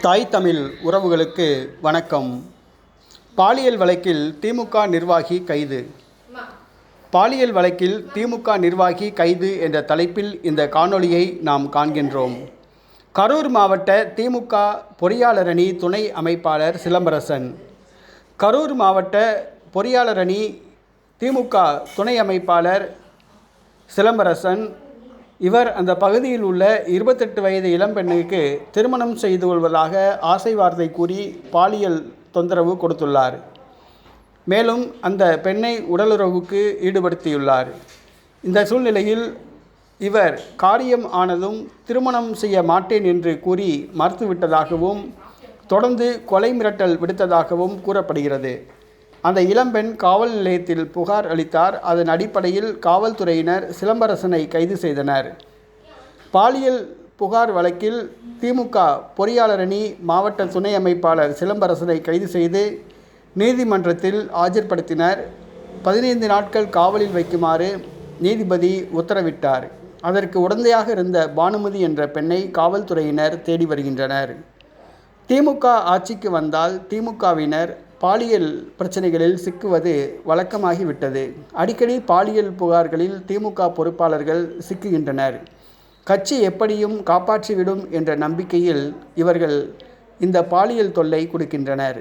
தாய் தமிழ் உறவுகளுக்கு வணக்கம். பாலியல் வழக்கில் திமுக நிர்வாகி கைது. பாலியல் வழக்கில் திமுக நிர்வாகி கைது என்ற தலைப்பில் இந்த காணொளியை நாம் காண்கின்றோம். கரூர் மாவட்ட திமுக பொறியாளர் அணி துணை அமைப்பாளர் சிலம்பரசன். கரூர் மாவட்ட பொறியாளர் அணி திமுக துணை அமைப்பாளர் சிலம்பரசன். இவர் அந்த பகுதியில் உள்ள இருபத்தெட்டு வயது இளம்பெண்ணுக்கு திருமணம் செய்து கொள்வதாக ஆசை வார்த்தை கூறி பாலியல் தொந்தரவு கொடுத்துள்ளார். மேலும் அந்த பெண்ணை உடலுறவுக்கு ஈடுபடுத்தியுள்ளார். இந்த சூழ்நிலையில் இவர் காரியம் ஆனதும் திருமணம் செய்ய மாட்டேன் என்று கூறி மறுத்துவிட்டதாகவும் தொடர்ந்து கொலை மிரட்டல் விடுத்ததாகவும் கூறப்படுகிறது. அந்த இளம்பெண் காவல் நிலையத்தில் புகார் அளித்தார். அதன் அடிப்படையில் காவல்துறையினர் சிலம்பரசனை கைது செய்தனர். பாலியல் புகார் வழக்கில் திமுக பொறியாளர் அணி மாவட்ட துணை அமைப்பாளர் சிலம்பரசனை கைது செய்து நீதிமன்றத்தில் ஆஜர்படுத்தினர். பதினைந்து நாட்கள் காவலில் வைக்குமாறு நீதிபதி உத்தரவிட்டார். அதற்கு உடந்தையாக இருந்த பானுமதி என்ற பெண்ணை காவல்துறையினர் தேடி வருகின்றனர். திமுக ஆட்சிக்கு வந்தால் திமுகவினர் பாலியல் பிரச்சனைகளில் சிக்குவது வழக்கமாகிவிட்டது. அடிக்கடி பாலியல் புகார்களில் திமுக பொறுப்பாளர்கள் சிக்குகின்றனர். கட்சி எப்படியும் காப்பாற்றிவிடும் என்ற நம்பிக்கையில் இவர்கள் இந்த பாலியல் தொல்லை கொடுக்கின்றனர்.